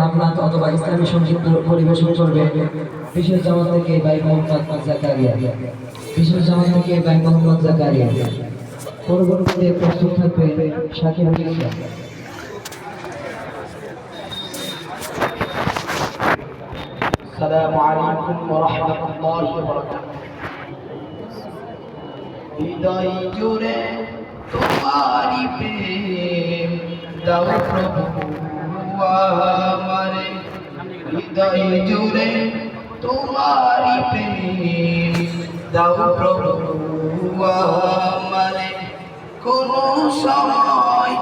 নামনাথ অথবা ইসলামী সঙ্গীত পরিবেশন করবে বিশেষ জামাত থেকে ভাই মোহাম্মদ জাকারিয়া বিশেষ জামাত থেকে ভাই মোহাম্মদ জাকারিয়া পরবর্তীতে প্রস্তুত থাকবে শাকির মিশ্রা السلام عليكم ورحمة الله وبركاته হৃদয় জুড়ে তোমারি প্রেম দাও প্রভু আমারে, হৃদয় জুড়ে তোমারি প্রেম দাও প্রভু আমারে। কোন সময়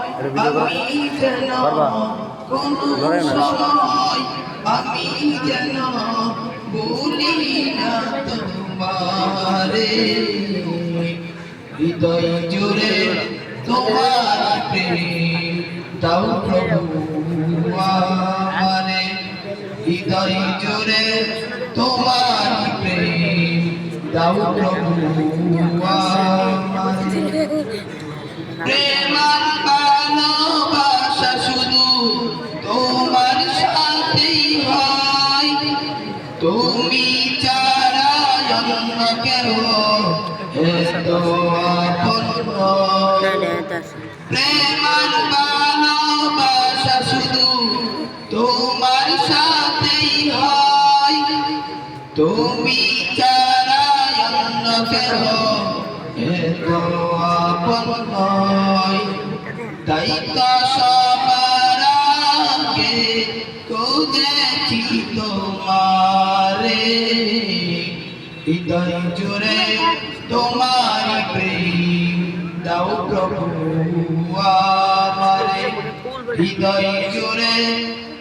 আমি যেন, কোন সময় আমি যেন ভুলি না তোমারে। হৃদয় জুড়ে তোমার প্রেম দাও প্রভু আমারে হৃদয় জুড়ে তোমার প্রেম। দাও প্রভু আমারে। ভালোবাসা শুধু তোমার সাথেই হয়। তুমি ছাড়া অন্য কেউ এত আপন নয়। তোমার সাথেই হয়। তুমি ছাড়া অন্য কেউ এত আপন নয়। তাই তো সবার আগে তোমারে। হৃদয় জুড়ে তোমার প্রেম, দাও প্রভু আমারে। হৃদয় জুড়ে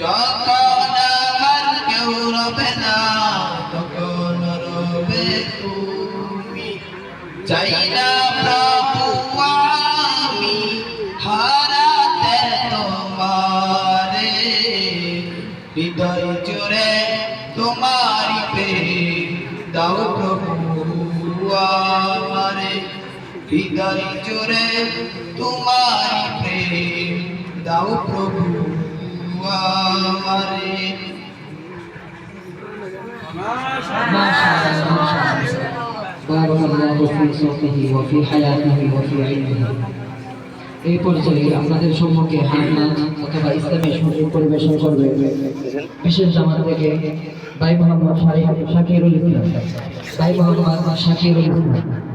যখন আমার কেউ না তখন রবে তুমি চাই না প্রভু আমি হারাতে তোমারে হৃদয় জুড়ে তোমারি প্রেম দাও প্রভু আমারে হৃদয় জুড়ে তোমারি প্রেম দাও প্রভু بارك الله في صوته وفي حياته وفي علمه এই পর্যায়ে আপনাদের সম্মুখে হান্নাত অথবা ইসলামী সঙ্গীত পরিবেশন করবে বিশেষ জামাত থেকে ভাই মোহাম্মদ শাকিরুল ইসলাম ভাই মোহাম্মদ শাকিরুল ইসলাম